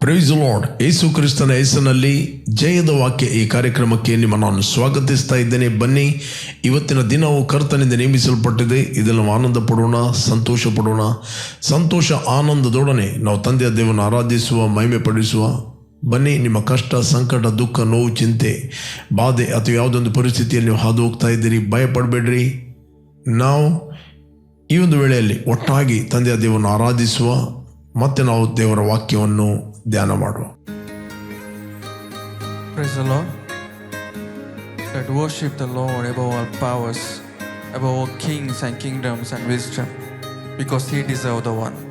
Price lord ಯೇಸು ಕ್ರಿಸ್ತನ ಹೆಸರಿನಲ್ಲಿ ಜಯದ ವಾಕ್ಯ ಈ ಕಾರ್ಯಕ್ರಮಕ್ಕೆ ನಿಮ್ಮ ನಾನು ಸ್ವಾಗತಿಸ್ತಾ ಇದ್ದೇನೆ. ಬನ್ನಿ, ಇವತ್ತಿನ ದಿನವು ಕರ್ತನಿಂದ ನೇಮಿಸಲ್ಪಟ್ಟಿದೆ. ಇದನ್ನು ಆನಂದ ಪಡೋಣ ಸಂತೋಷ ಪಡೋಣ ಸಂತೋಷ ಆನಂದದೊಡನೆ ನಾವು ತಂದೆಯ ದೇವನ ಆರಾಧಿಸುವ ಮಹಿಮೆ ಪಡಿಸುವ ಬನ್ನಿ, ನಿಮ್ಮ ಕಷ್ಟ, ಸಂಕಟ, ದುಃಖ, ನೋವು, ಚಿಂತೆ, ಬಾಧೆ ಅಥವಾ ಯಾವುದೊಂದು ಪರಿಸ್ಥಿತಿಯಲ್ಲಿ ನೀವು ಹಾದು ಹೋಗ್ತಾ ಇದ್ದೀರಿ, ಭಯಪಡಬೇಡ್ರಿ. ನಾವು ಈ ಒಂದು ವೇಳೆಯಲ್ಲಿ ಒಟ್ಟಾಗಿ ತಂದೆಯ ದೇವರನ್ನು ಆರಾಧಿಸುವ, ಮತ್ತೆ ನಾವು ದೇವರ ವಾಕ್ಯವನ್ನು ಧ್ಯಾನ ಮಾಡುವ Praise the Lord. Let worship the Lord above all powers, above all kings and kingdoms and wisdom, because He deserves the one.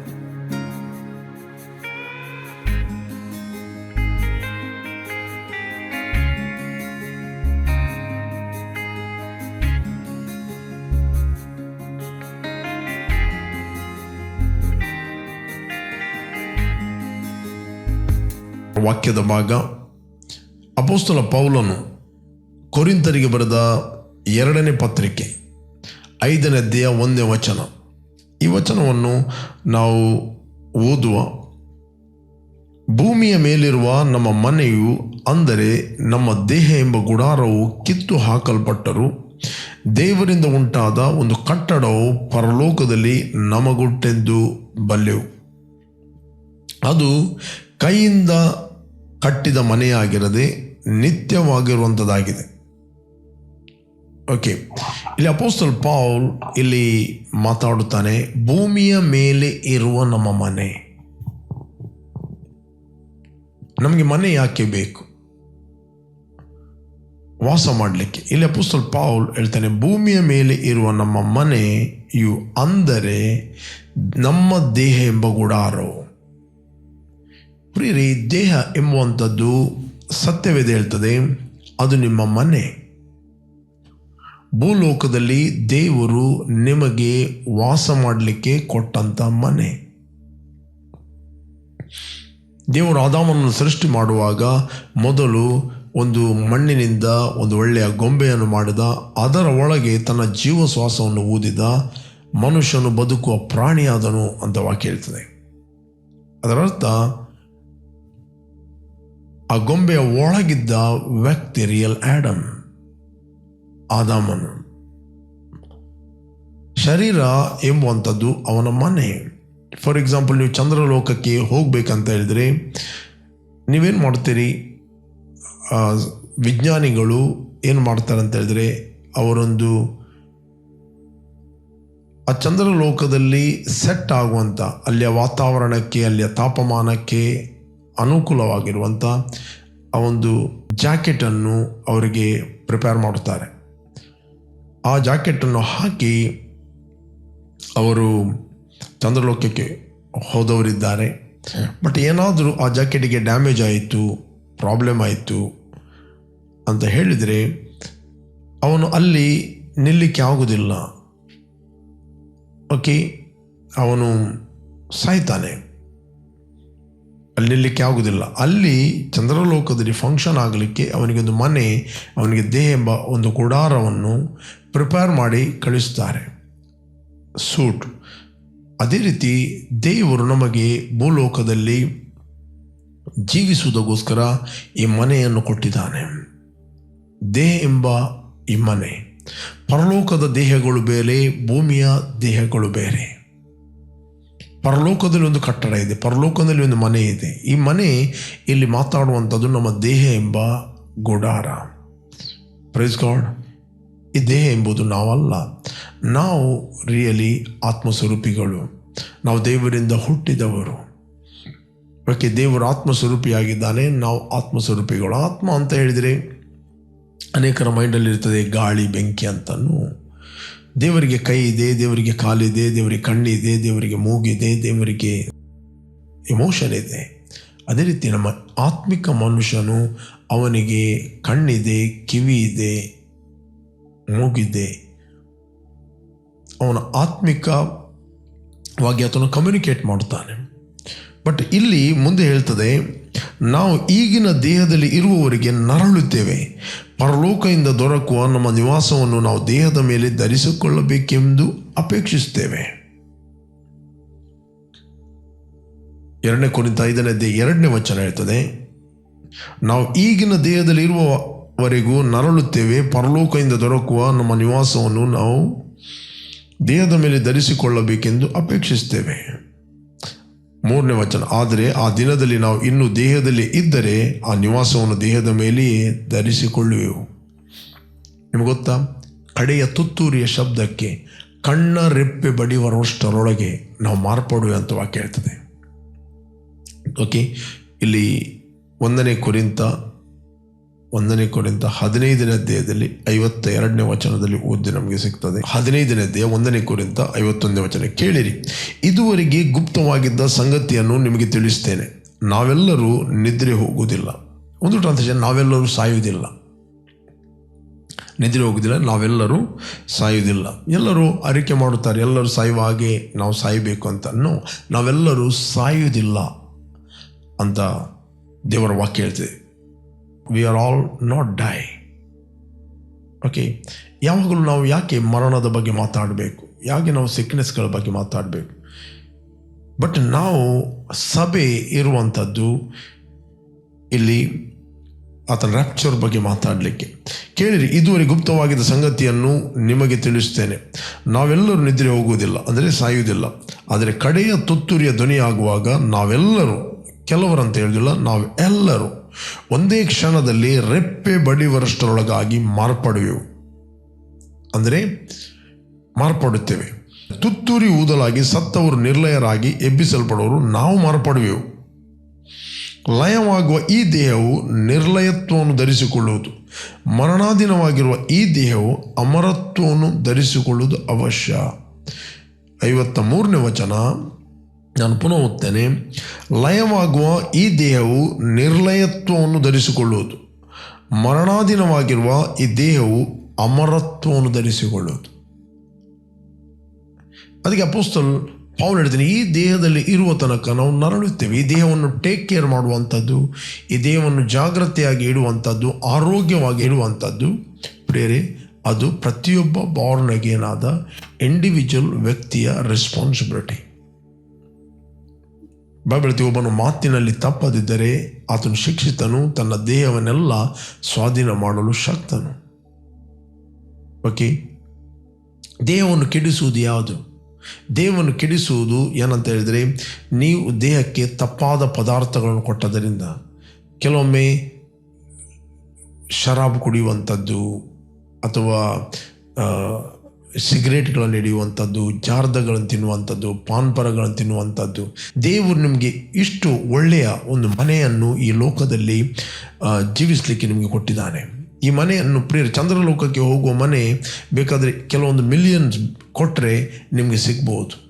ವಾಕ್ಯದ ಭಾಗ. ಅಪೋಸ್ತಲ ಪೌಲನು ಕೊರಿಂತರಿಗೆ ಬರೆದ ಎರಡನೇ ಪತ್ರಿಕೆ, ಐದನೇ ಅಧ್ಯಾಯ ಒಂದೇ ವಚನ. ಈ ವಚನವನ್ನು ನಾವು ಓದುವ. ಭೂಮಿಯ ಮೇಲಿರುವ ನಮ್ಮ ಮನೆಯು ಅಂದರೆ ನಮ್ಮ ದೇಹ ಎಂಬ ಗುಡಾರವು ಕಿತ್ತು ಹಾಕಲ್ಪಟ್ಟರು. ದೇವರಿಂದ ಉಂಟಾದ ಒಂದು ಕಟ್ಟಡವು ಪರಲೋಕದಲ್ಲಿ ನಮಗುಟ್ಟೆಂದು ಬಲ್ಲೆವು. ಅದು ಕೈಯಿಂದ ಕಟ್ಟಿದ ಮನೆಯಾಗಿರದೆ ನಿತ್ಯವಾಗಿರುವಂಥದ್ದಾಗಿದೆ ಓಕೆ ಇಲ್ಲಿ ಅಪೋಸ್ತಲ್ ಪೌಲ್ ಇಲ್ಲಿ ಮಾತಾಡುತ್ತಾನೆ, ಭೂಮಿಯ ಮೇಲೆ ಇರುವ ನಮ್ಮ ಮನೆ, ನಮಗೆ ಮನೆ ಯಾಕೆ ಬೇಕು? ವಾಸ ಮಾಡಲಿಕ್ಕೆ. ಇಲ್ಲಿ ಅಪೋಸ್ತಲ್ ಪೌಲ್ ಹೇಳ್ತಾನೆ, ಭೂಮಿಯ ಮೇಲೆ ಇರುವ ನಮ್ಮ ಮನೆಯು ಅಂದರೆ ನಮ್ಮ ದೇಹ ಎಂಬ ಗುಡಾರವು ಪ್ರಿಯರಿ, ದೇಹ ಎಂಬುವಂಥದ್ದು ಸತ್ಯವೇದ ಹೇಳ್ತದೆ, ಅದು ನಿಮ್ಮ ಮನೆ. ಭೂಲೋಕದಲ್ಲಿ ದೇವರು ನಿಮಗೆ ವಾಸ ಮಾಡಲಿಕ್ಕೆ ಕೊಟ್ಟಂತ ಮನೆ. ದೇವರು ಆದಾಮನನ್ನು ಸೃಷ್ಟಿ ಮಾಡುವಾಗ ಮೊದಲು ಒಂದು ಮಣ್ಣಿನಿಂದ ಒಂದು ಒಳ್ಳೆಯ ಗೊಂಬೆಯನ್ನು ಮಾಡಿದ, ಅದರ ಒಳಗೆ ತನ್ನ ಜೀವ ಶ್ವಾಸವನ್ನು ಊದಿದ, ಮನುಷ್ಯನು ಬದುಕುವ ಪ್ರಾಣಿಯಾದನು ಅಂತ ವಾಕ್ಯ ಹೇಳ್ತದೆ. ಅದರ ಅರ್ಥ ಆ ಗೊಂಬೆಯ ಒಳಗಿದ್ದ ವ್ಯಕ್ತಿ ರಿಯಲ್ ಆಡಮ್ ಆದಾಮನು. ಶರೀರ ಎಂಬುವಂಥದ್ದು ಅವನ ಮನೆ. ಫಾರ್ ಎಕ್ಸಾಂಪಲ್ ನೀವು ಚಂದ್ರಲೋಕಕ್ಕೆ ಹೋಗಬೇಕಂತ ಹೇಳಿದ್ರೆ, ನೀವೇನು ಮಾಡ್ತೀರಿ? ವಿಜ್ಞಾನಿಗಳು ಏನು ಮಾಡ್ತಾರೆ ಅಂತ ಹೇಳಿದ್ರೆ, ಅವರೊಂದು ಆ ಚಂದ್ರಲೋಕದಲ್ಲಿ ಸೆಟ್ ಆಗುವಂಥ ಅಲ್ಲಿಯ ವಾತಾವರಣಕ್ಕೆ, ಅಲ್ಲಿಯ ತಾಪಮಾನಕ್ಕೆ ಅನುಕೂಲವಾಗಿರುವಂಥ ಆ ಒಂದು ಜಾಕೆಟನ್ನು ಅವರಿಗೆ ಪ್ರಿಪೇರ್ ಮಾಡುತ್ತಾರೆ. ಆ ಜಾಕೆಟನ್ನು ಹಾಕಿ ಅವರು ಚಂದ್ರಲೋಕಕ್ಕೆ ಹೋದವರಿದ್ದಾರೆ. ಬಟ್ ಏನಾದರೂ ಆ ಜಾಕೆಟಿಗೆ ಡ್ಯಾಮೇಜ್ ಆಯಿತು ಪ್ರಾಬ್ಲಮ್ ಆಯಿತು ಅಂತ ಹೇಳಿದರೆ ಅವನು ಅಲ್ಲಿ ನಿಲ್ಲಿಕ್ಕೆ ಆಗುವುದಿಲ್ಲ ಓಕೆ ಅವನು ಸಾಯ್ತಾನೆ. ಅಲ್ಲಿ ನಿಲ್ಲಕ್ಕೆ ಆಗುವುದಿಲ್ಲ. ಅಲ್ಲಿ ಚಂದ್ರಲೋಕದಲ್ಲಿ ಫಂಕ್ಷನ್ ಆಗಲಿಕ್ಕೆ ಅವನಿಗೊಂದು ಮನೆ, ಅವನಿಗೆ ದೇಹ ಎಂಬ ಒಂದು ಗುಡಾರವನ್ನು ಪ್ರಿಪೇರ್ ಮಾಡಿ ಕಳಿಸ್ತಾರೆ. ಸೂಟ್. ಅದೇ ರೀತಿ ದೇವರು ನಮಗೆ ಭೂಲೋಕದಲ್ಲಿ ಜೀವಿಸುವುದಕ್ಕೋಸ್ಕರ ಈ ಮನೆಯನ್ನು ಕೊಟ್ಟಿದ್ದಾನೆ. ದೇಹ ಎಂಬ ಈ ಮನೆ. ಪರಲೋಕದ ದೇಹಗಳು ಬೇರೆ, ಭೂಮಿಯ ದೇಹಗಳು ಬೇರೆ. ಪರಲೋಕದಲ್ಲಿ ಒಂದು ಕಟ್ಟಡ ಇದೆ, ಪರಲೋಕದಲ್ಲಿ ಒಂದು ಮನೆ ಇದೆ. ಈ ಮನೆ ಇಲ್ಲಿ ಮಾತಾಡುವಂಥದ್ದು ನಮ್ಮ ದೇಹ ಎಂಬ ಗುಡಾರ. ಪ್ರೈಸ್ ಗಾಡ್ ಈ ದೇಹ ಎಂಬುದು ನಾವಲ್ಲ. ನಾವು ರಿಯಲಿ ಆತ್ಮಸ್ವರೂಪಿಗಳು. ನಾವು ದೇವರಿಂದ ಹುಟ್ಟಿದವರು. ಓಕೆ, ದೇವರು ಆತ್ಮಸ್ವರೂಪಿಯಾಗಿದ್ದಾನೆ, ನಾವು ಆತ್ಮಸ್ವರೂಪಿಗಳು. ಆತ್ಮ ಅಂತ ಹೇಳಿದರೆ ಅನೇಕರ ಮೈಂಡಲ್ಲಿರ್ತದೆ ಗಾಳಿ, ಬೆಂಕಿ ಅಂತನೂ. ದೇವರಿಗೆ ಕೈ ಇದೆ, ದೇವರಿಗೆ ಕಾಲಿದೆ ದೇವರಿಗೆ ಕಣ್ಣಿದೆ ದೇವರಿಗೆ ಮೂಗಿದೆ ದೇವರಿಗೆ ಎಮೋಷನ್ ಇದೆ. ಅದೇ ರೀತಿ ನಮ್ಮ ಆತ್ಮಿಕ ಮನುಷ್ಯನು ಅವನಿಗೆ ಕಣ್ಣಿದೆ ಕಿವಿ ಇದೆ ಮೂಗಿದೆ ಅವನ ಆತ್ಮಿಕವಾಗಿ ಆತನು ಕಮ್ಯುನಿಕೇಟ್ ಮಾಡುತ್ತಾನೆ. ಬಟ್ ಇಲ್ಲಿ ಮುಂದೆ ಹೇಳ್ತದೆ, ನಾವು ಈಗಿನ ದೇಹದಲ್ಲಿ ಇರುವವರಿಗೆ ನರಳುತ್ತೇವೆ. ಪರಲೋಕದಿಂದ ದೊರಕುವ ನಮ್ಮ ನಿವಾಸವನ್ನು ನಾವು ದೇಹದ ಮೇಲೆ ಧರಿಸಿಕೊಳ್ಳಬೇಕೆಂದು ಅಪೇಕ್ಷಿಸುತ್ತೇವೆ. ಎರಡನೇ ಕುರಿತ ಐದನೇ ಅಧ್ಯಾಯ ಎರಡನೇ ವಚನ ಹೇಳ್ತದೆ, ನಾವು ಈಗಿನ ದೇಹದಲ್ಲಿ ಇರುವವರೆಗೂ ನರಳುತ್ತೇವೆ. ಪರಲೋಕದಿಂದ ದೊರಕುವ ನಮ್ಮ ನಿವಾಸವನ್ನು ನಾವು ದೇಹದ ಮೇಲೆ ಧರಿಸಿಕೊಳ್ಳಬೇಕೆಂದು ಅಪೇಕ್ಷಿಸ್ತೇವೆ ಮೂರನೇ ವಚನ, ಆದರೆ ಆ ದಿನದಲ್ಲಿ ನಾವು ಇನ್ನು ದೇಹದಲ್ಲಿ ಇದ್ದರೆ ಆ ನಿವಾಸವನ್ನು ದೇಹದ ಮೇಲೆಯೇ ಧರಿಸಿಕೊಳ್ಳುವೆವು. ನಿಮಗೆ ಗೊತ್ತಾ? ಕಡೆಯ ತುತ್ತೂರಿಯ ಶಬ್ದಕ್ಕೆ ಕಣ್ಣ ರೆಪ್ಪೆ ಬಡಿಯುವರಷ್ಟರೊಳಗೆ ನಾವು ಮಾರ್ಪಡುವೆ ಅಂತ ವಾಕ್ಯ ಹೇಳ್ತದೆ. ಓಕೆ ಇಲ್ಲಿ ಒಂದನೇ ಕುರಿತ ಒಂದನೇ ಕೊರಿಂದ ಹದಿನೈದನೇ ಅಧ್ಯಾಯದಲ್ಲಿ ಐವತ್ತ ಎರಡನೇ ವಚನದಲ್ಲಿ ಓದಿ ನಮಗೆ ಸಿಗ್ತದೆ. ಹದಿನೈದನೇ ಅಧ್ಯಾಯ ಒಂದನೇ ಕೊರಿಂದ ಐವತ್ತೊಂದನೇ ವಚನ ಕೇಳಿರಿ. ಇದುವರೆಗೆ ಗುಪ್ತವಾಗಿದ್ದ ಸಂಗತಿಯನ್ನು ನಿಮಗೆ ತಿಳಿಸ್ತೇನೆ. ನಾವೆಲ್ಲರೂ ನಿದ್ರೆ ಹೋಗುವುದಿಲ್ಲ. ಒಂದು ಟ್ರಾನ್ಸ್ಲೇಷನ್ ನಾವೆಲ್ಲರೂ ಸಾಯುವುದಿಲ್ಲ. ನಿದ್ರೆ ಹೋಗುವುದಿಲ್ಲ, ನಾವೆಲ್ಲರೂ ಸಾಯುವುದಿಲ್ಲ. ಎಲ್ಲರೂ ಅರಿಕೆ ಮಾಡುತ್ತಾರೆ, ಎಲ್ಲರೂ ಸಾಯುವ ಹಾಗೆ ನಾವು ಸಾಯಬೇಕು ಅಂತ. ನೋ, ನಾವೆಲ್ಲರೂ ಸಾಯುವುದಿಲ್ಲ ಅಂತ ದೇವರ ವಾಕ್ಯ ಹೇಳ್ತದೆ. We are all not die okay ಯಾವಾಗಲೂ ನಾವು ಯಾಕೆ ಮರಣದ ಬಗ್ಗೆ ಮಾತಾಡಬೇಕು? ಯಾಕೆ ನಾವು ಸಿಕ್ನೆಸ್ಗಳ ಬಗ್ಗೆ ಮಾತಾಡಬೇಕು? ಬಟ್ ನಾವು ಸಭೆ ಇರುವಂಥದ್ದು ಇಲ್ಲಿ ಆತನ ರ್ಯಾಪ್ಚರ್ ಬಗ್ಗೆ ಮಾತಾಡಲಿಕ್ಕೆ. ಕೇಳಿರಿ ಇದುವರೆಗೆ ಗುಪ್ತವಾಗಿದ್ದ ಸಂಗತಿಯನ್ನು ನಿಮಗೆ ತಿಳಿಸ್ತೇನೆ. ನಾವೆಲ್ಲರೂ ನಿದ್ರೆ ಹೋಗುವುದಿಲ್ಲ, ಅಂದರೆ ಸಾಯುವುದಿಲ್ಲ. ಆದರೆ ಕಡೆಯ ತುತ್ತೂರಿಯ ಧ್ವನಿಯಾಗುವಾಗ ನಾವೆಲ್ಲರೂ, ಕೆಲವರಂತ ಹೇಳುವುದಿಲ್ಲ ನಾವು ಎಲ್ಲರೂ ಒಂದೇ ಕ್ಷಣದಲ್ಲಿ ರೆಪ್ಪೆ ಬಡಿವರಷ್ಟರೊಳಗಾಗಿ ಮಾರ್ಪಡುವೆವು ಅಂದರೆ ಮಾರ್ಪಡುತ್ತೇವೆ. ತುತ್ತೂರಿ ಊದಲಾಗಿ ಸತ್ತವರು ನಿರ್ಲಯರಾಗಿ ಎಬ್ಬಿಸಲ್ಪಡುವರು ನಾವು ಮಾರ್ಪಡುವೆವು. ಲಯವಾಗುವ ಈ ದೇಹವು ನಿರ್ಲಯತ್ವವನ್ನು ಧರಿಸಿಕೊಳ್ಳುವುದು. ಮರಣಾಧೀನವಾಗಿರುವ ಈ ದೇಹವು ಅಮರತ್ವವನ್ನು ಧರಿಸಿಕೊಳ್ಳುವುದು ಅವಶ್ಯ. ಐವತ್ತ ಮೂರನೇ ವಚನ. ನಾನು ಪುನಃ ಓದ್ತೇನೆ, ಲಯವಾಗುವ ಈ ದೇಹವು ನಿರ್ಲಯತ್ವವನ್ನು ಧರಿಸಿಕೊಳ್ಳುವುದು. ಮರಣಾಧೀನವಾಗಿರುವ ಈ ದೇಹವು ಅಮರತ್ವವನ್ನು ಧರಿಸಿಕೊಳ್ಳುವುದು. ಅದಕ್ಕೆ ಅಪೋಸ್ತಲ್ ಪಾವು ಹೇಳ್ತೀನಿ, ಈ ದೇಹದಲ್ಲಿ ಇರುವ ತನಕ ನಾವು ನರಳುತ್ತೇವೆ. ಈ ದೇಹವನ್ನು ಟೇಕ್ ಕೇರ್ ಮಾಡುವಂಥದ್ದು, ಈ ದೇಹವನ್ನು ಜಾಗ್ರತೆಯಾಗಿ ಇಡುವಂಥದ್ದು, ಆರೋಗ್ಯವಾಗಿ ಇಡುವಂಥದ್ದು, ಪ್ರೇರೆ, ಅದು ಪ್ರತಿಯೊಬ್ಬ ಬಾರ್ನ್ ಇಂಡಿವಿಜುವಲ್ ವ್ಯಕ್ತಿಯ ರೆಸ್ಪಾನ್ಸಿಬಿಲಿಟಿ ಬೈಬಲ್ತಿ ಒಬ್ಬನು ಮಾತಿನಲ್ಲಿ ತಪ್ಪದಿದ್ದರೆ ಆತನು ಶಿಕ್ಷಿತನು, ತನ್ನ ದೇಹವನ್ನೆಲ್ಲ ಸ್ವಾಧೀನ ಮಾಡಲು ಶಕ್ತನು. ಓಕೆ ದೇಹವನ್ನು ಕೆಡಿಸುವುದು ಯಾವುದು? ದೇಹವನ್ನು ಕೆಡಿಸುವುದು ಏನಂತ ಹೇಳಿದರೆ, ನೀವು ದೇಹಕ್ಕೆ ತಪ್ಪಾದ ಪದಾರ್ಥಗಳನ್ನು ಕೊಟ್ಟದರಿಂದ. ಕೆಲವೊಮ್ಮೆ ಶರಾಬ್ ಕುಡಿಯುವಂಥದ್ದು ಅಥವಾ ಸಿಗರೇಟ್ಗಳನ್ನು ಹಿಡಿಯುವಂಥದ್ದು, ಜಾರ್ದಗಳನ್ನು ತಿನ್ನುವಂಥದ್ದು, ಪಾನ್ಪರಗಳನ್ನು ತಿನ್ನುವಂಥದ್ದು, ದೇವರು ನಿಮಗೆ ಇಷ್ಟು ಒಳ್ಳೆಯ ಒಂದು ಮನೆಯನ್ನು ಈ ಲೋಕದಲ್ಲಿ ಜೀವಿಸಲಿಕ್ಕೆ ನಿಮಗೆ ಕೊಟ್ಟಿದ್ದಾನೆ. ಈ ಮನೆಯನ್ನು ಪ್ರಿಯ ಚಂದ್ರಲೋಕಕ್ಕೆ ಹೋಗುವ ಮನೆ ಬೇಕಾದರೆ ಕೆಲವೊಂದು ಮಿಲಿಯನ್ಸ್ ಕೊಟ್ಟರೆ ನಿಮಗೆ ಸಿಗ್ಬೋದು.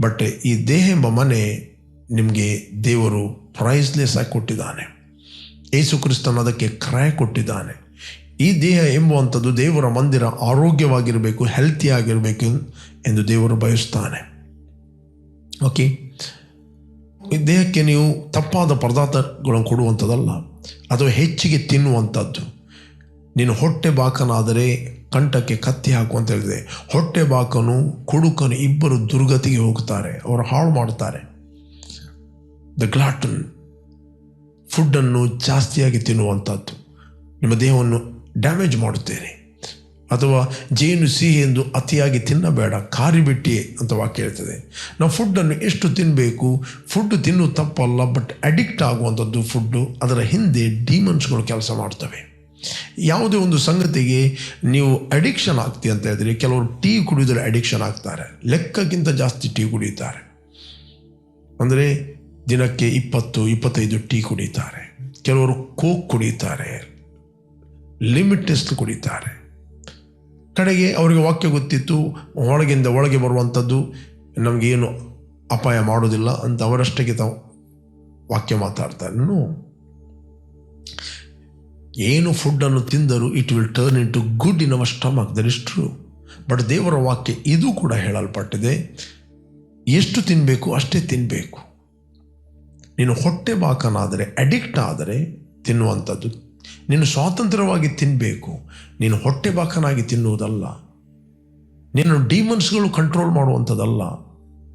ಬಟ್ ಈ ದೇಹ ಎಂಬ ಮನೆ ನಿಮಗೆ ದೇವರು ಪ್ರೈಸ್ಲೆಸ್ ಆಗಿ ಕೊಟ್ಟಿದ್ದಾನೆ. ಯೇಸು ಕ್ರಿಸ್ತನ ಅದಕ್ಕೆ ಕ್ರಯ ಕೊಟ್ಟಿದ್ದಾನೆ. ಈ ದೇಹ ಎಂಬುವಂಥದ್ದು ದೇವರ ಮಂದಿರ ಆರೋಗ್ಯವಾಗಿರಬೇಕು ಹೆಲ್ತಿ ಆಗಿರಬೇಕು ಎಂದು ದೇವರು ಬಯಸ್ತಾನೆ. ಓಕೆ ಈ ದೇಹಕ್ಕೆ ನೀವು ತಪ್ಪಾದ ಪದಾರ್ಥಗಳನ್ನು ಕೊಡುವಂಥದ್ದಲ್ಲ, ಅಥವಾ ಹೆಚ್ಚಿಗೆ ತಿನ್ನುವಂಥದ್ದು. ನೀನು ಹೊಟ್ಟೆ ಬಾಕನಾದರೆ ಕಂಠಕ್ಕೆ ಕತ್ತಿ ಹಾಕು ಅಂತ ಹೇಳಿದೆ. ಹೊಟ್ಟೆ ಬಾಕನು, ಕುಡುಕನು ಇಬ್ಬರು ದುರ್ಗತಿಗೆ ಹೋಗ್ತಾರೆ, ಅವರು ಹಾಳು ಮಾಡ್ತಾರೆ. ದ ಗ್ಲಾಟನ್ ಫುಡ್ಡನ್ನು ಜಾಸ್ತಿಯಾಗಿ ತಿನ್ನುವಂಥದ್ದು. ನಿಮ್ಮ ದೇಹವನ್ನು ಡ್ಯಾಮೇಜ್ ಮಾಡುತ್ತೇನೆ. ಅಥವಾ ಜೇನು ಸಿಹಿ ಎಂದು ಅತಿಯಾಗಿ ತಿನ್ನಬೇಡ ಕಾರಿಬಿಟ್ಟಿ ಅಂತ ವಾಕ್ಯ ಹೇಳ್ತದೆ. ನಾವು ಫುಡ್ಡನ್ನು ಎಷ್ಟು ತಿನ್ನಬೇಕು ಫುಡ್ ತಿನ್ನು ತಪ್ಪಲ್ಲ ಬಟ್ ಅಡಿಕ್ಟ್ ಆಗುವಂಥದ್ದು ಫುಡ್ಡು ಅದರ ಹಿಂದೆ ಡೀಮನ್ಸ್ಗಳು ಕೆಲಸ ಮಾಡ್ತವೆ. ಯಾವುದೇ ಒಂದು ಸಂಗತಿಗೆ ನೀವು ಅಡಿಕ್ಷನ್ ಆಗ್ತಿ ಅಂತ ಹೇಳಿದ್ರೆ, ಕೆಲವರು ಟೀ ಕುಡಿದರೆ ಅಡಿಕ್ಷನ್ ಆಗ್ತಾರೆ. ಲೆಕ್ಕಕ್ಕಿಂತ ಜಾಸ್ತಿ ಟೀ ಕುಡಿಯುತ್ತಾರೆ ಅಂದರೆ ದಿನಕ್ಕೆ ಇಪ್ಪತ್ತು, ಇಪ್ಪತ್ತೈದು ಟೀ ಕುಡಿತಾರೆ. ಕೆಲವರು ಕೋಕ್ ಕುಡಿಯುತ್ತಾರೆ ಲಿಮಿಟೆಸ್ಟ್ ಕುಡಿತಾರೆ. ಕಡೆಗೆ ಅವರಿಗೆ ವಾಕ್ಯ ಗೊತ್ತಿತ್ತು, ಒಳಗಿಂದ ಒಳಗೆ ಬರುವಂಥದ್ದು ನಮಗೇನು ಅಪಾಯ ಮಾಡೋದಿಲ್ಲ ಅಂತ ಅವರಷ್ಟಕ್ಕೆ ತಾವು ವಾಕ್ಯ ಮಾತಾಡ್ತಾರೆ. ಏನು ಫುಡ್ಡನ್ನು ತಿಂದರೂ it will turn into good in our stomach there is true but ದೇವರ ವಾಕ್ಯ ಇದು ಕೂಡ ಹೇಳಲ್ಪಟ್ಟಿದೆ. ಎಷ್ಟು ತಿನ್ನಬೇಕು ಅಷ್ಟೇ ತಿನ್ನಬೇಕು ನೀನು ಹೊಟ್ಟೆ ಬಾಕನಾದರೆ ಅಡಿಕ್ಟ್ ಆದರೆ ತಿನ್ನುವಂಥದ್ದು ನೀನು ಸ್ವಾತಂತ್ರ್ಯವಾಗಿ ತಿನ್ನಬೇಕು ನೀನು ಹೊಟ್ಟೆ ಬಾಕನಾಗಿ ತಿನ್ನುವುದಲ್ಲ. ನಿನ್ನ ಡೀಮನ್ಸ್ಗಳು ಕಂಟ್ರೋಲ್ ಮಾಡುವಂಥದ್ದಲ್ಲ.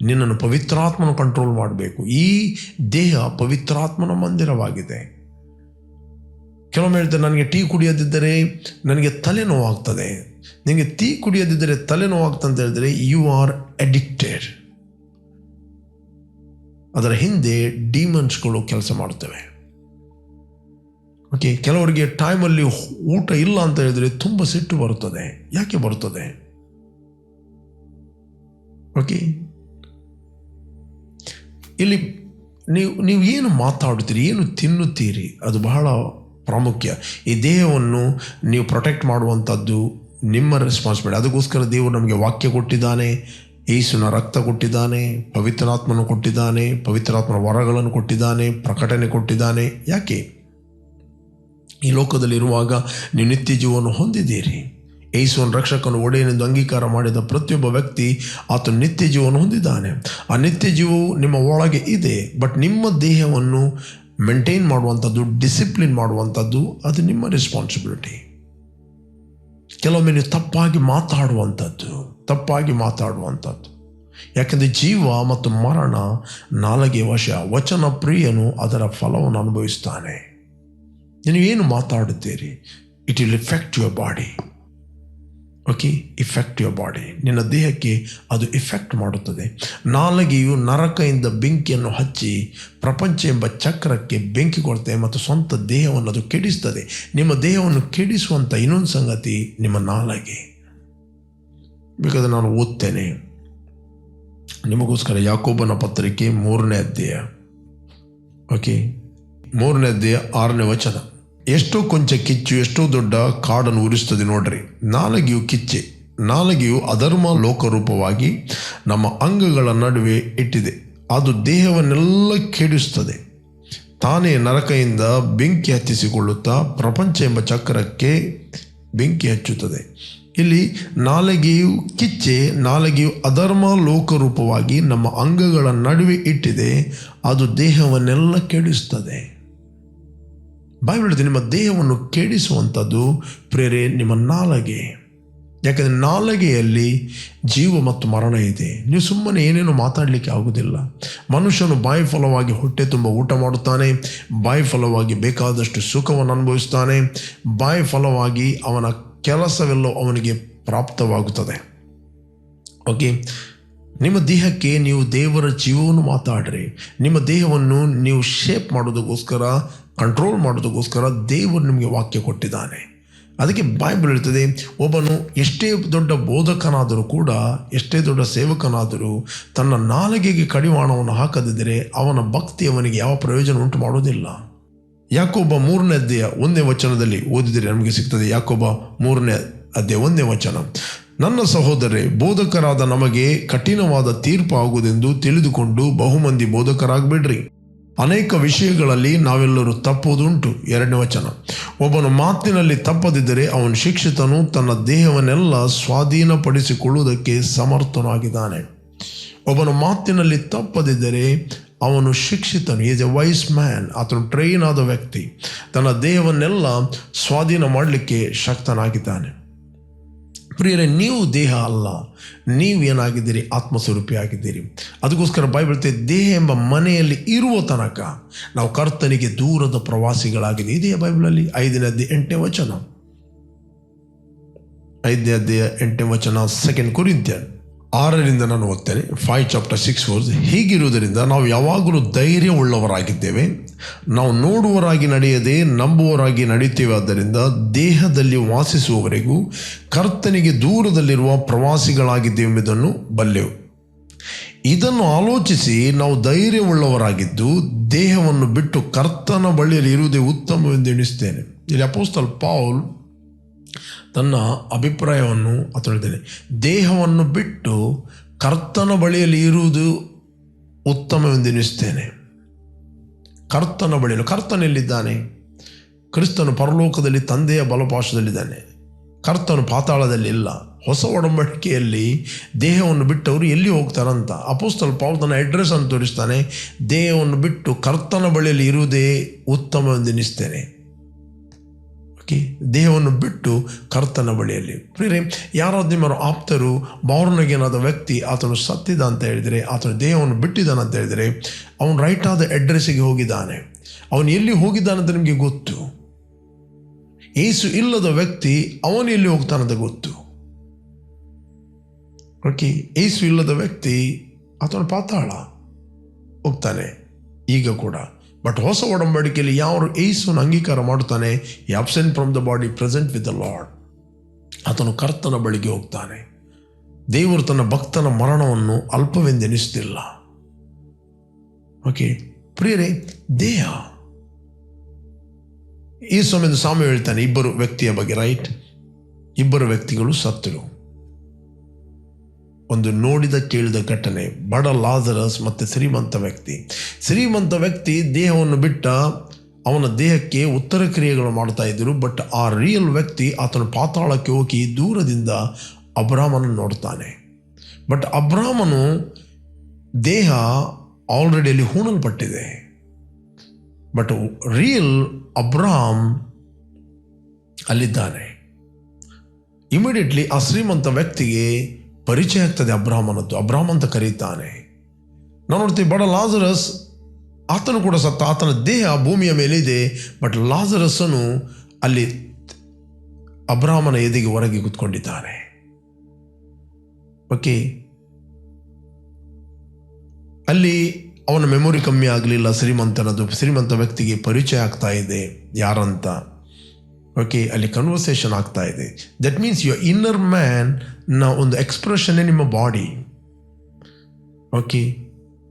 ನಿನ್ನನ್ನು ಪವಿತ್ರಾತ್ಮನ ಕಂಟ್ರೋಲ್ ಮಾಡಬೇಕು. ಈ ದೇಹ ಪವಿತ್ರಾತ್ಮನ ಮಂದಿರವಾಗಿದೆ. ಕೆಲವೊಮ್ಮೆ ಹೇಳ್ತಾರೆ, ನನಗೆ ಟೀ ಕುಡಿಯದಿದ್ದರೆ ನನಗೆ ತಲೆನೋವಾಗ್ತದೆ ನಿನಗೆ ಟೀ ಕುಡಿಯದಿದ್ದರೆ ತಲೆನೋವಾಗ್ತದೆ ಅಂತ ಹೇಳಿದರೆ ಯು ಆರ್ ಅಡಿಕ್ಟೆಡ್ ಅದರ ಹಿಂದೆ ಡಿಮನ್ಸ್ಗಳು ಕೆಲಸ ಮಾಡ್ತವೆ. ಓಕೆ, ಕೆಲವರಿಗೆ ಟೈಮಲ್ಲಿ ಊಟ ಇಲ್ಲ ಅಂತ ಹೇಳಿದ್ರೆ ತುಂಬ ಸಿಟ್ಟು ಬರುತ್ತದೆ. ಯಾಕೆ ಬರುತ್ತದೆ? ಓಕೆ, ಇಲ್ಲಿ ನೀವು ನೀವು ಏನು ಮಾತಾಡ್ತೀರಿ ಏನು ತಿನ್ನುತ್ತೀರಿ, ಅದು ಬಹಳ ಪ್ರಾಮುಖ್ಯ. ಈ ದೇಹವನ್ನು ನೀವು ಪ್ರೊಟೆಕ್ಟ್ ಮಾಡುವಂಥದ್ದು ನಿಮ್ಮ ರೆಸ್ಪಾನ್ಸಿಬಿಲಿಟಿ ಅದಕ್ಕೋಸ್ಕರ ದೇವರು ನಮಗೆ ವಾಕ್ಯ ಕೊಟ್ಟಿದ್ದಾನೆ ಯೇಸುನ ರಕ್ತ ಕೊಟ್ಟಿದ್ದಾನೆ, ಪವಿತ್ರಾತ್ಮನ ಕೊಟ್ಟಿದ್ದಾನೆ, ಪವಿತ್ರಾತ್ಮನ ವರಗಳನ್ನು ಕೊಟ್ಟಿದ್ದಾನೆ, ಪ್ರಕಟಣೆ ಕೊಟ್ಟಿದ್ದಾನೆ. ಯಾಕೆ? ಈ ಲೋಕದಲ್ಲಿರುವಾಗ ನೀವು ನಿತ್ಯ ಜೀವವನ್ನು ಹೊಂದಿದ್ದೀರಿ. ಯೇಸುವನ ರಕ್ಷಕನು ಒಡೆಯನೆಂದು ಅಂಗೀಕಾರ ಮಾಡಿದ ಪ್ರತಿಯೊಬ್ಬ ವ್ಯಕ್ತಿ ಆತ ನಿತ್ಯ ಜೀವವನ್ನು ಹೊಂದಿದ್ದಾನೆ. ಆ ನಿತ್ಯ ಜೀವವು ನಿಮ್ಮ ಒಳಗೆ ಇದೆ ಬಟ್ ನಿಮ್ಮ ದೇಹವನ್ನು ಮೇಂಟೈನ್ ಮಾಡುವಂಥದ್ದು ಡಿಸಿಪ್ಲಿನ್ ಮಾಡುವಂಥದ್ದು, ಅದು ನಿಮ್ಮ ರೆಸ್ಪಾನ್ಸಿಬಿಲಿಟಿ ಕೆಲವೊಮ್ಮೆ ನೀವು ತಪ್ಪಾಗಿ ಮಾತಾಡುವಂಥದ್ದು ತಪ್ಪಾಗಿ ಮಾತಾಡುವಂಥದ್ದು. ಯಾಕೆಂದರೆ ಜೀವ ಮತ್ತು ಮರಣ ನಾಲಗೆ ವಶ, ವಚನ ಪ್ರಿಯನು ಅದರ ಫಲವನ್ನು ಅನುಭವಿಸ್ತಾನೆ. ನೀವು ಏನು ಮಾತಾಡುತ್ತೀರಿ? It will effect your body okay effect your body ನಿನ್ನ ದೇಹಕ್ಕೆ ಅದು ಇಫೆಕ್ಟ್ ಮಾಡುತ್ತದೆ. ನಾಲಗೆಯು ನರಕದಿಂದ ಬೆಂಕಿಯನ್ನು ಹಚ್ಚಿ ಪ್ರಪಂಚ ಎಂಬ ಚಕ್ರಕ್ಕೆ ಬೆಂಕಿ ಕೊಡುತ್ತೆ ಮತ್ತು ಸ್ವಂತ ದೇಹವನ್ನು ಅದು ಕೆಡಿಸ್ತದೆ. ನಿಮ್ಮ ದೇಹವನ್ನು ಕೆಡಿಸುವಂಥ ಇನ್ನೊಂದು ಸಂಗತಿ ನಿಮ್ಮ ನಾಲಗೆ. ಬೇಕಾದ್ರೆ ನಾನು ಓದ್ತೇನೆ. ನಿಮಗೋಸ್ಕರ ಯಾಕೋಬನ ಪತ್ರಿಕೆ ಮೂರನೇ ಅಧ್ಯಾಯ. ಓಕೆ ಮೂರನೇ ಅಧ್ಯಾಯ ಆರನೇ ವಚನ. ಎಷ್ಟೋ ಕೊಂಚ ಕಿಚ್ಚು, ಎಷ್ಟೋ ದೊಡ್ಡ ಕಾಡನ್ನು ಉರಿಸ್ತದೆ ನೋಡ್ರಿ. ನಾಲಗೆಯು ಕಿಚ್ಚೆ, ನಾಲಗೆಯು ಅಧರ್ಮ ಲೋಕರೂಪವಾಗಿ ನಮ್ಮ ಅಂಗಗಳ ನಡುವೆ ಇಟ್ಟಿದೆ. ಅದು ದೇಹವನ್ನೆಲ್ಲ ಕೆಡಿಸುತ್ತದೆ ತಾನೇ ನರಕೆಯಿಂದ ಬೆಂಕಿ ಹತ್ತಿಸಿಕೊಳ್ಳುತ್ತಾ ಪ್ರಪಂಚ ಎಂಬ ಚಕ್ರಕ್ಕೆ ಬೆಂಕಿ ಹಚ್ಚುತ್ತದೆ. ಇಲ್ಲಿ ನಾಲಗೆಯು ಕಿಚ್ಚೆ, ನಾಲಗೆಯು ಅಧರ್ಮ ಲೋಕರೂಪವಾಗಿ ನಮ್ಮ ಅಂಗಗಳ ನಡುವೆ ಇಟ್ಟಿದೆ. ಅದು ದೇಹವನ್ನೆಲ್ಲ ಕೆಡಿಸ್ತದೆ. ಬೈಬಲ್ ನಿಮ್ಮ ದೇಹವನ್ನು ಕೆಡಿಸುವಂಥದ್ದು ಪ್ರೇರೆ ನಿಮ್ಮ ನಾಲಗೆ. ಯಾಕಂದರೆ ನಾಲಗೆಯಲ್ಲಿ ಜೀವ ಮತ್ತು ಮರಣ ಇದೆ. ನೀವು ಸುಮ್ಮನೆ ಏನೇನು ಮಾತಾಡಲಿಕ್ಕೆ ಆಗುವುದಿಲ್ಲ ಮನುಷ್ಯನು ಬಾಯಿ ಫಲವಾಗಿ ಹೊಟ್ಟೆ ತುಂಬ ಊಟ ಮಾಡುತ್ತಾನೆ, ಬಾಯಿ ಫಲವಾಗಿ ಬೇಕಾದಷ್ಟು ಸುಖವನ್ನು ಅನುಭವಿಸ್ತಾನೆ ಬಾಯಿ ಫಲವಾಗಿ ಅವನ ಕೆಲಸವೆಲ್ಲೋ ಅವನಿಗೆ ಪ್ರಾಪ್ತವಾಗುತ್ತದೆ. ಓಕೆ? ನಿಮ್ಮ ದೇಹಕ್ಕೆ ನೀವು ದೇವರ ಜೀವವನ್ನು ಮಾತಾಡ್ರಿ. ನಿಮ್ಮ ದೇಹವನ್ನು ನೀವು ಶೇಪ್ ಮಾಡೋದಕ್ಕೋಸ್ಕರ ಕಂಟ್ರೋಲ್ ಮಾಡೋದಕ್ಕೋಸ್ಕರ ದೇವರು ನಿಮಗೆ ವಾಕ್ಯ ಕೊಟ್ಟಿದ್ದಾನೆ. ಅದಕ್ಕೆ ಬೈಬಲ್ ಹೇಳ್ತದೆ, ಒಬ್ಬನು ಎಷ್ಟೇ ದೊಡ್ಡ ಬೋಧಕನಾದರೂ ಕೂಡ, ಎಷ್ಟೇ ದೊಡ್ಡ ಸೇವಕನಾದರೂ ತನ್ನ ನಾಲಿಗೆಗೆ ಕಡಿವಾಣವನ್ನು ಹಾಕದಿದ್ದರೆ ಅವನ ಭಕ್ತಿ ಅವನಿಗೆ ಯಾವ ಪ್ರಯೋಜನ ಉಂಟು ಮಾಡುವುದಿಲ್ಲ. ಯಾಕೊಬ್ಬ ಮೂರನೇ ಅಧ್ಯಾಯ ಒಂದೇ ವಚನದಲ್ಲಿ ಓದಿದರೆ ನಮಗೆ ಸಿಗ್ತದೆ ಯಾಕೊಬ್ಬ ಮೂರನೇ ಅಧ್ಯಾಯ ಒಂದನೇ ವಚನ. ನನ್ನ ಸಹೋದರೇ ಬೋಧಕರಾದ ನಮಗೆ ಕಠಿಣವಾದ ತೀರ್ಪು ಆಗುವುದೆಂದು ತಿಳಿದುಕೊಂಡು ಬಹುಮಂದಿ ಬೋಧಕರಾಗಬೇಡ್ರಿ. ಅನೇಕ ವಿಷಯಗಳಲ್ಲಿ ನಾವೆಲ್ಲರೂ ತಪ್ಪುವುದುಂಟು. ಎರಡನೇ ವಚನ. ಒಬ್ಬನ ಮಾತಿನಲ್ಲಿ ತಪ್ಪದಿದ್ದರೆ ಅವನು ಶಿಕ್ಷಿತನು, ತನ್ನ ದೇಹವನ್ನೆಲ್ಲ ಸ್ವಾಧೀನಪಡಿಸಿಕೊಳ್ಳುವುದಕ್ಕೆ ಸಮರ್ಥನಾಗಿದ್ದಾನೆ. ಒಬ್ಬನ ಮಾತಿನಲ್ಲಿ ತಪ್ಪದಿದ್ದರೆ ಅವನು ಶಿಕ್ಷಿತನು ಈಸ್ ಎ ವೈಸ್ ಮ್ಯಾನ್ ಆತನು ಟ್ರೈನ್ ಆದ ವ್ಯಕ್ತಿ. ತನ್ನ ದೇಹವನ್ನೆಲ್ಲ ಸ್ವಾಧೀನ ಮಾಡಲಿಕ್ಕೆ ಶಕ್ತನಾಗಿದ್ದಾನೆ. ಪ್ರಿಯರೇ, ನೀವು ದೇಹ ಅಲ್ಲ. ನೀವು ಏನಾಗಿದ್ದೀರಿ? ಆತ್ಮಸ್ವರೂಪಿ ಆಗಿದ್ದೀರಿ. ಅದಕ್ಕೋಸ್ಕರ ಬೈಬಲ್ ದೇಹ ಎಂಬ ಮನೆಯಲ್ಲಿ ಇರುವ ತನಕ ನಾವು ಕರ್ತನಿಗೆ ದೂರದ ಪ್ರವಾಸಿಗಳಾಗಿದೆ ಇದೆಯಾ ಬೈಬಲಲ್ಲಿ ಐದನೇ ಅಧ್ಯಾಯ ಎಂಟನೇ ವಚನ. ಐದನೇ ಅಧ್ಯಾಯ ಎಂಟನೇ ವಚನ ಸೆಕೆಂಡ್ ಕುರಿಂತ್ಯನ್ ಆರರಿಂದ ನಾನು ಓದ್ತೇನೆ. ಫೈವ್ ಚಾಪ್ಟರ್ ಸಿಕ್ಸ್ ಫೋರ್ಸ್ ಹೀಗಿರುವುದರಿಂದ ನಾವು ಯಾವಾಗಲೂ ಧೈರ್ಯ ಉಳ್ಳವರಾಗಿದ್ದೇವೆ ನಾವು ನೋಡುವರಾಗಿ ನಡೆಯದೆ ನಂಬುವರಾಗಿ ನಡೆಯುತ್ತೇವೆ ಆದ್ದರಿಂದ ದೇಹದಲ್ಲಿ ವಾಸಿಸುವವರೆಗೂ ಕರ್ತನಿಗೆ ದೂರದಲ್ಲಿರುವ ಪ್ರವಾಸಿಗಳಾಗಿದ್ದೇವೆ ಎಂಬುದನ್ನು ಬಲ್ಲೆವು. ಇದನ್ನು ಆಲೋಚಿಸಿ ನಾವು ಧೈರ್ಯವುಳ್ಳವರಾಗಿದ್ದು ದೇಹವನ್ನು ಬಿಟ್ಟು ಕರ್ತನ ಬಳಿಯಲ್ಲಿ ಇರುವುದೇ ಉತ್ತಮವೆಂದು ಎಣಿಸ್ತೇನೆ ಇಲ್ಲಿ ಅಪೋಸ್ತಲ್ ಪೌಲ್ ತನ್ನ ಅಭಿಪ್ರಾಯವನ್ನು ಅತಳಿದ್ದೇನೆ ದೇಹವನ್ನು ಬಿಟ್ಟು ಕರ್ತನ ಬಳಿಯಲ್ಲಿ ಇರುವುದು ಉತ್ತಮವೆಂದೆನಿಸ್ತೇನೆ ಕರ್ತನ ಬಳಿಯಲು ಕರ್ತನೆಲ್ಲಿದ್ದಾನೆ ಕ್ರಿಸ್ತನು ಪರಲೋಕದಲ್ಲಿ ತಂದೆಯ ಬಲಪಾಶದಲ್ಲಿದ್ದಾನೆ. ಕರ್ತನು ಪಾತಾಳದಲ್ಲಿ ಇಲ್ಲ. ಹೊಸ ಒಡಂಬಡಿಕೆಯಲ್ಲಿ ದೇಹವನ್ನು ಬಿಟ್ಟವರು ಎಲ್ಲಿ ಹೋಗ್ತಾರಂತ? ಅಪೋಸ್ತಲ್ ಪಾವ್ ತನ್ನ ಅಡ್ರೆಸ್ ಅನ್ನು ತೋರಿಸ್ತಾನೆ. ದೇಹವನ್ನು ಬಿಟ್ಟು ಕರ್ತನ ಬಳಿಯಲ್ಲಿ ಇರುವುದೇ ಉತ್ತಮವೆಂದೆನಿಸ್ತೇನೆ ಓಕೆ ದೇಹವನ್ನು ಬಿಟ್ಟು ಕರ್ತನ ಬಳಿಯಲ್ಲಿ. ಪ್ರಿಯರೇ ಯಾರಾದ ನಿಮ್ಮರು ಆಪ್ತರು ಬೌರ್ನಗೇನಾದ ವ್ಯಕ್ತಿ ಆತನು ಸತ್ತಿದ ಅಂತ ಹೇಳಿದರೆ, ಆತನು ದೇಹವನ್ನು ಬಿಟ್ಟಿದ್ದಾನೆ ಅಂತ ಹೇಳಿದರೆ, ಅವನು ರೈಟ್ ಆದ ಅಡ್ರೆಸ್ಸಿಗೆ ಹೋಗಿದ್ದಾನೆ. ಅವನು ಎಲ್ಲಿ ಹೋಗಿದ್ದಾನೆ ಅಂತ ನಿಮಗೆ ಗೊತ್ತು? ಏಸು ಇಲ್ಲದ ವ್ಯಕ್ತಿ ಅವನು ಎಲ್ಲಿ ಹೋಗ್ತಾನಂತ ಗೊತ್ತು? ಓಕೆ, ಏಸು ಇಲ್ಲದ ವ್ಯಕ್ತಿ ಆತನು ಪಾತಾಳ ಹೋಗ್ತಾನೆ, ಈಗ ಕೂಡ. ಬಟ್ ಹೊಸ ಒಡಂಬಡಿಕೆಯಲ್ಲಿ ಯಾರು ಏಸುವನ್ನು ಅಂಗೀಕಾರ ಮಾಡುತ್ತಾನೆ absent from the body present with the Lord ಆತನು ಕರ್ತನ ಬಳಿಗೆ ಹೋಗ್ತಾನೆ. ದೇವರು ತನ್ನ ಭಕ್ತನ ಮರಣವನ್ನು ಅಲ್ಪವೆಂದೆನಿಸುತ್ತಿಲ್ಲ ಓಕೆ ಪ್ರಿಯರೇ, ದೇಹ. ಈ ಸಮಯದ ಸಾಮ್ಯ ಹೇಳ್ತಾನೆ ಇಬ್ಬರು ವ್ಯಕ್ತಿಯ ಬಗ್ಗೆ ರೈಟ್ ಇಬ್ಬರು ವ್ಯಕ್ತಿಗಳು ಸತ್ತರು. ಒಂದು ನೋಡಿದ ಕೇಳಿದ ಘಟನೆ. ಬಡ ಲಾಜರಸ್ ಮತ್ತು ಶ್ರೀಮಂತ ವ್ಯಕ್ತಿ. ಶ್ರೀಮಂತ ವ್ಯಕ್ತಿ ದೇಹವನ್ನು ಬಿಟ್ಟ ಅವನ ದೇಹಕ್ಕೆ ಉತ್ತರ ಕ್ರಿಯೆಗಳು ಮಾಡ್ತಾ ಇದ್ದರು. ಬಟ್ ಆ ರಿಯಲ್ ವ್ಯಕ್ತಿ ಆತನ ಪಾತಾಳಕ್ಕೆ ಹೋಗಿ ದೂರದಿಂದ ಅಬ್ರಾಮನ ನೋಡ್ತಾನೆ. ಬಟ್ ಅಬ್ರಾಮನು ದೇಹ ಆಲ್ರೆಡಿ ಅಲ್ಲಿ ಹೂಣಲ್ಪಟ್ಟಿದೆ. ಬಟ್ ರಿಯಲ್ ಅಬ್ರಾಮ್ ಅಲ್ಲಿದ್ದಾನೆ. ಇಮಿಡಿಯೇಟ್ಲಿ ಆ ಶ್ರೀಮಂತ ವ್ಯಕ್ತಿಗೆ ಪರಿಚಯ ಆಗ್ತದೆ ಅಬ್ರಾಹ್ಮನದ್ದು. ಅಬ್ರಾಹ್ಮ ಅಂತ ಕರೀತಾನೆ. ನಾವು ನೋಡ್ತೀವಿ ಬಡ ಲಾಜರಸ್, ಆತನು ಕೂಡ ಸತ್ತ, ಆತನ ದೇಹ ಭೂಮಿಯ ಮೇಲಿದೆ, ಬಟ್ ಲಾಜರಸ್ಸನು ಅಲ್ಲಿ ಅಬ್ರಾಹ್ಮನ ಎದೆಗೆ ಹೊರಗೆ ಕೂತ್ಕೊಂಡಿದ್ದಾನೆ. ಓಕೆ ಅಲ್ಲಿ ಅವನ ಮೆಮೊರಿ ಕಮ್ಮಿ ಆಗಲಿಲ್ಲ ಶ್ರೀಮಂತನದು ಶ್ರೀಮಂತ ವ್ಯಕ್ತಿಗೆ ಪರಿಚಯ ಆಗ್ತಾ ಇದೆ, ಯಾರಂತ? ಓಕೆ ಅಲ್ಲಿ ಕನ್ವರ್ಸೇಷನ್ ಆಗ್ತಾ ಇದೆ. ದಟ್ ಮೀನ್ಸ್ ಯುವರ್ ಇನ್ನರ್ ಮ್ಯಾನ್ನ ಒಂದು ಎಕ್ಸ್ಪ್ರೆಷನ್ನೇ ನಿಮ್ಮ ಬಾಡಿ ಓಕೆ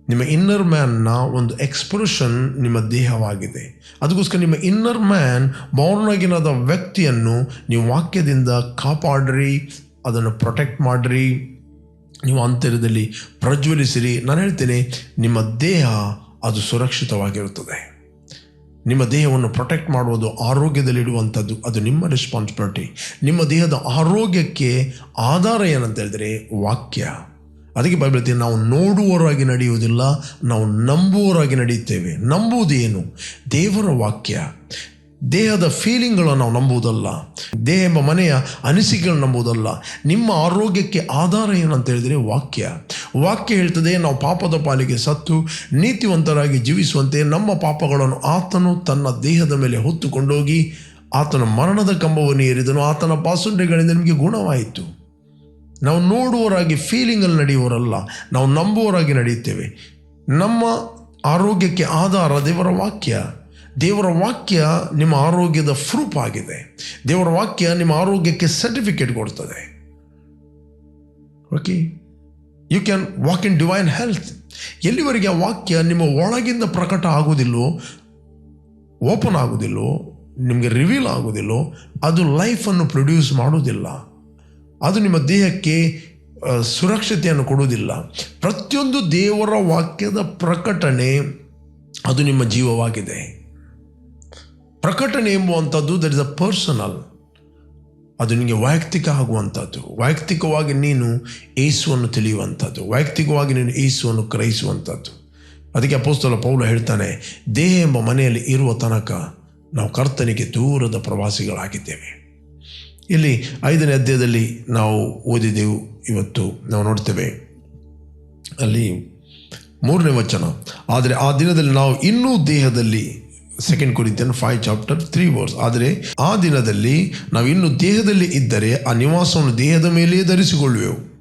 ನಿಮ್ಮ ಇನ್ನರ್ ಮ್ಯಾನ್ನ ಒಂದು ಎಕ್ಸ್ಪ್ರೆಷನ್ ನಿಮ್ಮ ದೇಹವಾಗಿದೆ. ಅದಕ್ಕೋಸ್ಕರ ನಿಮ್ಮ ಇನ್ನರ್ ಮ್ಯಾನ್ ಬೌರ್ಣಗಿನದ ವ್ಯಕ್ತಿಯನ್ನು ನೀವು ವಾಕ್ಯದಿಂದ ಕಾಪಾಡ್ರಿ, ಅದನ್ನು ಪ್ರೊಟೆಕ್ಟ್ ಮಾಡಿರಿ, ನೀವು ಅಂತರ್ಯದಲ್ಲಿ ಪ್ರಜ್ವಲಿಸಿರಿ. ನಾನು ಹೇಳ್ತೇನೆ, ನಿಮ್ಮ ದೇಹ ಅದು ಸುರಕ್ಷಿತವಾಗಿರುತ್ತದೆ. ನಿಮ್ಮ ದೇಹವನ್ನು ಪ್ರೊಟೆಕ್ಟ್ ಮಾಡುವುದು ಆರೋಗ್ಯದಲ್ಲಿಡುವಂಥದ್ದು. ಅದು ನಿಮ್ಮ ರೆಸ್ಪಾನ್ಸಿಬಿಲಿಟಿ ನಿಮ್ಮ ದೇಹದ ಆರೋಗ್ಯಕ್ಕೆ ಆಧಾರ ಏನಂತ ಹೇಳಿದರೆ ವಾಕ್ಯ. ಅದಕ್ಕೆ ಬೈಬಲ್ ಹೇಳ್ತೀನಿ, ನಾವು ನೋಡುವವರಾಗಿ ನಡೆಯುವುದಿಲ್ಲ ನಾವು ನಂಬುವವರಾಗಿ ನಡೆಯುತ್ತೇವೆ. ನಂಬುವುದು ಏನು? ದೇವರ ವಾಕ್ಯ. ದೇಹದ ಫೀಲಿಂಗ್ಗಳನ್ನು ನಾವು ನಂಬುವುದಲ್ಲ. ದೇಹ ಎಂಬ ಮನೆಯ ಅನಿಸಿಕೆಗಳನ್ನು ನಂಬುವುದಲ್ಲ. ನಿಮ್ಮ ಆರೋಗ್ಯಕ್ಕೆ ಆಧಾರ ಏನಂತ ಹೇಳಿದರೆ ವಾಕ್ಯ. ವಾಕ್ಯ ಹೇಳ್ತದೆ, ನಾವು ಪಾಪದ ಪಾಲಿಗೆ ಸತ್ತು, ನೀತಿವಂತರಾಗಿ ಜೀವಿಸುವಂತೆ ನಮ್ಮ ಪಾಪಗಳನ್ನು ಆತನು ತನ್ನ ದೇಹದ ಮೇಲೆ ಹೊತ್ತುಕೊಂಡೋಗಿ, ಆತನ ಮರಣದ ಕಂಬವನ್ನು ಏರಿದನು, ಆತನ ಪಾಸುಂಡೆಗಳಿಂದ ನಿಮಗೆ ಗುಣವಾಯಿತು. ನಾವು ನೋಡುವವರಾಗಿ ಫೀಲಿಂಗಲ್ಲಿ ನಡೆಯುವವರಲ್ಲ, ನಾವು ನಂಬುವವರಾಗಿ ನಡೆಯುತ್ತೇವೆ. ನಮ್ಮ ಆರೋಗ್ಯಕ್ಕೆ ಆಧಾರ ದೇವರ ವಾಕ್ಯ. ದೇವರ ವಾಕ್ಯ ನಿಮ್ಮ ಆರೋಗ್ಯದ ಪ್ರೂಫ್ ಆಗಿದೆ. ದೇವರ ವಾಕ್ಯ ನಿಮ್ಮ ಆರೋಗ್ಯಕ್ಕೆ ಸರ್ಟಿಫಿಕೇಟ್ ಕೊಡ್ತದೆ. Okay you can walk in divine health ಎಲ್ಲಿವರೆಗೆ ಆ ವಾಕ್ಯ ನಿಮ್ಮ ಒಳಗಿಂದ ಪ್ರಕಟ ಆಗುವುದಿಲ್ಲೋ ಓಪನ್ ಆಗುವುದಿಲ್ಲೋ, ನಿಮಗೆ ರಿವೀಲ್ ಆಗುವುದಿಲ್ಲೋ, ಅದು ಲೈಫನ್ನು ಪ್ರೊಡ್ಯೂಸ್ ಮಾಡುವುದಿಲ್ಲ. ಅದು ನಿಮ್ಮ ದೇಹಕ್ಕೆ ಸುರಕ್ಷತೆಯನ್ನು ಕೊಡುವುದಿಲ್ಲ. ಪ್ರತಿಯೊಂದು ದೇವರ ವಾಕ್ಯದ ಪ್ರಕಟಣೆ ಅದು ನಿಮ್ಮ ಜೀವವಾಗಿದೆ. ಪ್ರಕಟಣೆ ಎಂಬುವಂಥದ್ದು ದಟ್ ಇಸ್ ಅ ಪರ್ಸನಲ್ ಅದು ನಿಮಗೆ ವೈಯಕ್ತಿಕ ಆಗುವಂಥದ್ದು. ವೈಯಕ್ತಿಕವಾಗಿ ನೀನು ಏಸುವನ್ನು ತಿಳಿಯುವಂಥದ್ದು. ವೈಯಕ್ತಿಕವಾಗಿ ನೀನು ಏಸುವನ್ನು ಗ್ರಹಿಸುವಂಥದ್ದು. ಅದಕ್ಕೆ ಅಪೋಸ್ತಲ ಪೌಲ ಹೇಳ್ತಾನೆ, ದೇಹ ಎಂಬ ಮನೆಯಲ್ಲಿ ಇರುವ ತನಕ ನಾವು ಕರ್ತನಿಗೆ ದೂರದ ಪ್ರವಾಸಿಗಳಾಗಿದ್ದೇವೆ. ಇಲ್ಲಿ ಐದನೇ ಅಧ್ಯಾಯದಲ್ಲಿ ನಾವು ಓದಿದೆವು, ಇವತ್ತು ನಾವು ನೋಡ್ತೇವೆ. ಅಲ್ಲಿ ಮೂರನೇ ವಚನ, ಆದರೆ ಆ ದಿನದಲ್ಲಿ ನಾವು ಇನ್ನೂ ದೇಹದಲ್ಲಿ second Corinthians five chapter three verse ಆದರೆ ಆ ದಿನದಲ್ಲಿ ನಾವು ಇನ್ನು ದೇಹದಲ್ಲಿ ಇದ್ದರೆ ಆ ನಿವಾಸವನ್ನು ದೇಹದ ಮೇಲೆಯೇ ಧರಿಸಿಕೊಳ್ಳುವೆವು.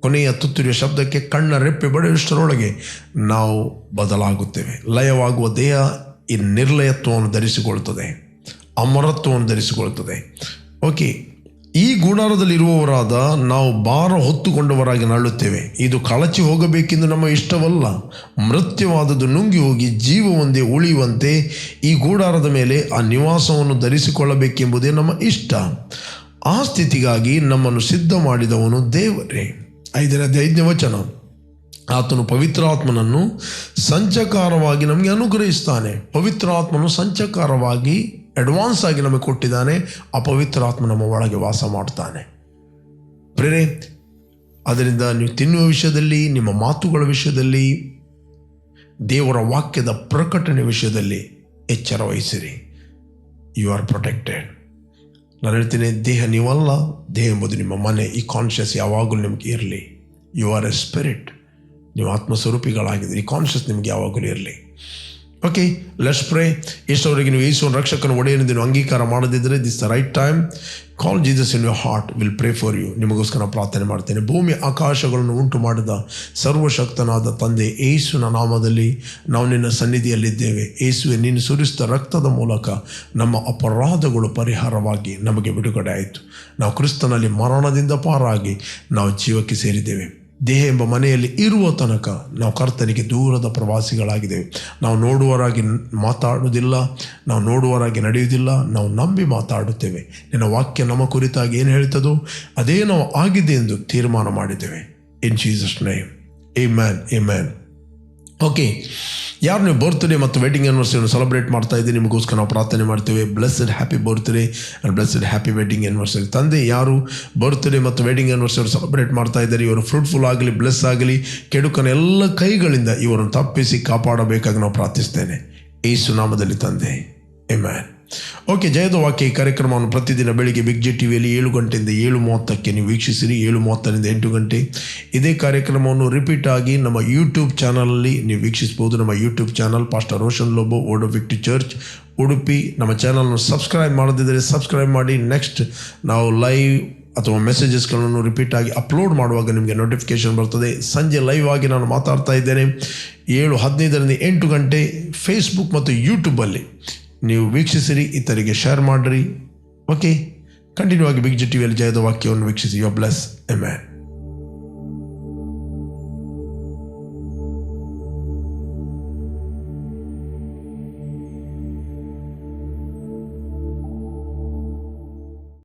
ಕೊನೆಯ ತುತ್ತುರಿಯ ಶಬ್ದಕ್ಕೆ ಕಣ್ಣ ರೆಪ್ಪೆ ಬಡೆಯುವಷ್ಟರೊಳಗೆ ನಾವು ಬದಲಾಗುತ್ತೇವೆ. ಲಯವಾಗುವ ದೇಹ ಈ ನಿರ್ಲಯತ್ವವನ್ನು ಧರಿಸಿಕೊಳ್ಳುತ್ತದೆ. ಅಮರತ್ವವನ್ನು ಧರಿಸಿಕೊಳ್ಳುತ್ತದೆ. ಓಕೆ ಈ ಗುಡಾರದಲ್ಲಿರುವವರಾದ ನಾವು ಭಾರ ಹೊತ್ತುಕೊಂಡವರಾಗಿ ನರಳುತ್ತೇವೆ. ಇದು ಕಳಚಿ ಹೋಗಬೇಕೆಂದು ನಮ್ಮ ಇಷ್ಟವಲ್ಲ. ಮೃತ್ಯವಾದದ್ದು ನುಂಗಿ ಹೋಗಿ ಜೀವ ಒಂದೇ ಉಳಿಯುವಂತೆ ಈ ಗೂಡಾರದ ಮೇಲೆ ಆ ನಿವಾಸವನ್ನು ಧರಿಸಿಕೊಳ್ಳಬೇಕೆಂಬುದೇ ನಮ್ಮ ಇಷ್ಟ. ಆ ಸ್ಥಿತಿಗಾಗಿ ನಮ್ಮನ್ನು ಸಿದ್ಧ ಮಾಡಿದವನು ದೇವರೇ. ಐದರ ಐದನೇ ವಚನ. ಆತನು ಪವಿತ್ರಾತ್ಮನನ್ನು ಸಂಚಕಾರವಾಗಿ ನಮಗೆ ಅನುಗ್ರಹಿಸ್ತಾನೆ. ಪವಿತ್ರಾತ್ಮನು ಸಂಚಕಾರವಾಗಿ ಅಡ್ವಾನ್ಸ್ ಆಗಿ ನಮಗೆ ಕೊಟ್ಟಿದ್ದಾನೆ, ಅಪವಿತ್ರಾತ್ಮ ಪವಿತ್ರಾತ್ಮ ನಮ್ಮ ಒಳಗೆ ವಾಸ ಮಾಡ್ತಾನೆ. ಪ್ರೇರೆ ಅದರಿಂದ ನೀವು ತಿನ್ನುವ ವಿಷಯದಲ್ಲಿ, ನಿಮ್ಮ ಮಾತುಗಳ ವಿಷಯದಲ್ಲಿ, ದೇವರ ವಾಕ್ಯದ ಪ್ರಕಟಣೆ ವಿಷಯದಲ್ಲಿ ಎಚ್ಚರ ವಹಿಸಿರಿ. ಯು ಆರ್ ಪ್ರೊಟೆಕ್ಟೆಡ್ ನಾನು ಹೇಳ್ತೀನಿ, ದೇಹ ನೀವಲ್ಲ, ದೇಹ ಎಂಬುದು ನಿಮ್ಮ ಮನೆ. ಈ ಕಾನ್ಷಿಯಸ್ ಯಾವಾಗಲೂ ನಿಮಗೆ ಇರಲಿ. ಯು ಆರ್ ಎ ಸ್ಪಿರಿಟ್ ನೀವು ಆತ್ಮಸ್ವರೂಪಿಗಳಾಗಿದ್ದೀರಿ. ಈ ಕಾನ್ಷಿಯಸ್ ನಿಮಗೆ ಯಾವಾಗಲೂ ಇರಲಿ. ಓಕೆ ಲೆಟ್ಸ್ ಪ್ರೇ ಎಷ್ಟವರೆಗೆ ನೀವು ಯೇಸುವನ್ನು ರಕ್ಷಕನ ಒಡೆಯನ್ನು ನೀವು ಅಂಗೀಕಾರ ಮಾಡದಿದ್ದರೆ this the right time call Jesus in your heart will pray for you ನಿಮಗೋಸ್ಕರ ಪ್ರಾರ್ಥನೆ ಮಾಡ್ತೇನೆ. ಭೂಮಿ ಆಕಾಶಗಳನ್ನು ಉಂಟು ಮಾಡಿದ ಸರ್ವಶಕ್ತನಾದ ತಂದೆ ಏಸುನ ನಾಮದಲ್ಲಿ ನಾವು ನಿನ್ನ ಸನ್ನಿಧಿಯಲ್ಲಿದ್ದೇವೆ. ಏಸುವೆ ನೀನು ಸುರಿಸಿದ ರಕ್ತದ ಮೂಲಕ ನಮ್ಮ ಅಪರಾಧಗಳು ಪರಿಹಾರವಾಗಿ ನಮಗೆ ಬಿಡುಗಡೆ ಆಯಿತು ನಾವು ಕ್ರಿಸ್ತನಲ್ಲಿ ಮರಣದಿಂದ ಪಾರಾಗಿ ನಾವು ಜೀವಕ್ಕೆ ಸೇರಿದ್ದೇವೆ. ದೇಹ ಎಂಬ ಮನೆಯಲ್ಲಿ ಇರುವ ತನಕ ನಾವು ಕರ್ತನಿಗೆ ದೂರದ ಪ್ರವಾಸಿಗಳಾಗಿದ್ದೇವೆ. ನಾವು ನೋಡುವರಾಗಿ ಮಾತಾಡುವುದಿಲ್ಲ, ನಾವು ನೋಡುವರಾಗಿ ನಡೆಯುವುದಿಲ್ಲ, ನಾವು ನಂಬಿ ಮಾತಾಡುತ್ತೇವೆ. ನಿನ್ನ ವಾಕ್ಯ ನಮ್ಮ ಕುರಿತಾಗಿ ಏನು ಹೇಳ್ತದೋ ಅದೇ ನಾವು ಆಗಿದೆ ಎಂದು ತೀರ್ಮಾನ ಮಾಡಿದ್ದೇವೆ. In Jesus name a man a man okay ಯಾರು ನೀವು ಬರ್ತ್ಡೇ ಮತ್ತು ವೆಡ್ಡಿಂಗ್ ಆ್ಯನಿವರ್ಸರಿಯನ್ನು ಸೆಲೆಬ್ರೇಟ್ ಮಾಡ್ತಾ ಇದ್ದೀರಿ, ನಿಮಗೋಸ್ಕರ ನಾವು ಪ್ರಾರ್ಥನೆ ಮಾಡ್ತೇವೆ. Blessed happy birthday and blessed happy wedding anniversary ತಂದೆ, ಯಾರು ಬರ್ತ್ಡೇ ಮತ್ತು ವೆಡ್ಡಿಂಗ್ ಆ್ಯನಿವರ್ಸರಿ ಸೆಲೆಬ್ರೇಟ್ ಮಾಡ್ತಾ ಇದ್ದಾರೆ, ಇವರು ಫ್ರೂಟ್ಫುಲ್ ಆಗಲಿ ಬ್ಲೆಸ್ ಆಗಲಿ, ಕೆಡುಕನ ಎಲ್ಲ ಕೈಗಳಿಂದ ಇವರನ್ನು ತಪ್ಪಿಸಿ ಕಾಪಾಡಬೇಕಾಗಿ ನಾವು ಪ್ರಾರ್ಥಿಸ್ತೇನೆ. ಈ ಸುನಾಮದಲ್ಲಿ ತಂದೆ. ಎಮ್ಯಾನ್ ಓಕೆ ಜಯದ ವಾಕ್ಯ ಈ ಕಾರ್ಯಕ್ರಮವನ್ನು ಪ್ರತಿದಿನ ಬೆಳಿಗ್ಗೆ ಬಿಗ್ ಜಿ ಟಿವಿಯಲ್ಲಿ ಏಳು ಗಂಟೆಯಿಂದ ಏಳು ಮೂವತ್ತಕ್ಕೆ ನೀವು ವೀಕ್ಷಿಸಿರಿ. ಏಳು ಮೂವತ್ತರಿಂದ ಎಂಟು ಗಂಟೆ. ಇದೇ ಕಾರ್ಯಕ್ರಮವನ್ನು ರಿಪೀಟ್ ಆಗಿ ನಮ್ಮ ಯೂಟ್ಯೂಬ್ ಚಾನಲಲ್ಲಿ ನೀವು ವೀಕ್ಷಿಸ್ಬೋದು ನಮ್ಮ YouTube channel pastor Roshan Lobo ಓಡೋ ವಿಕ್ಟಿ ಚರ್ಚ್ ಉಡುಪಿ ನಮ್ಮ ಚಾನಲನ್ನು ಸಬ್ಸ್ಕ್ರೈಬ್ ಮಾಡದಿದ್ದರೆ ಸಬ್ಸ್ಕ್ರೈಬ್ ಮಾಡಿ. ನೆಕ್ಸ್ಟ್ ನಾವು ಲೈವ್ ಅಥವಾ ಮೆಸೇಜಸ್ಗಳನ್ನು ರಿಪೀಟ್ ಆಗಿ ಅಪ್ಲೋಡ್ ಮಾಡುವಾಗ ನಿಮಗೆ ನೋಟಿಫಿಕೇಶನ್ ಬರ್ತದೆ. ಸಂಜೆ ಲೈವ್ ಆಗಿ ನಾನು ಮಾತಾಡ್ತಾ ಇದ್ದೇನೆ. ಏಳು ಹದಿನೈದರಿಂದ ಎಂಟು ಗಂಟೆ ಫೇಸ್ಬುಕ್ ಮತ್ತು ಯೂಟ್ಯೂಬಲ್ಲಿ ನೀವು ವೀಕ್ಷಿಸಿರಿ, ಇತರಿಗೆ ಶೇರ್ ಮಾಡಿರಿ. ಓಕೆ ಕಂಟಿನ್ಯೂ ಆಗಿ ಬಿಗ್ ಜಿ ಟಿವಿಯಲ್ಲಿ ಜಯದ ವಾಕ್ಯವನ್ನು ವೀಕ್ಷಿಸಿ. ಯೋ ಬ್ಲಸ್ ಎ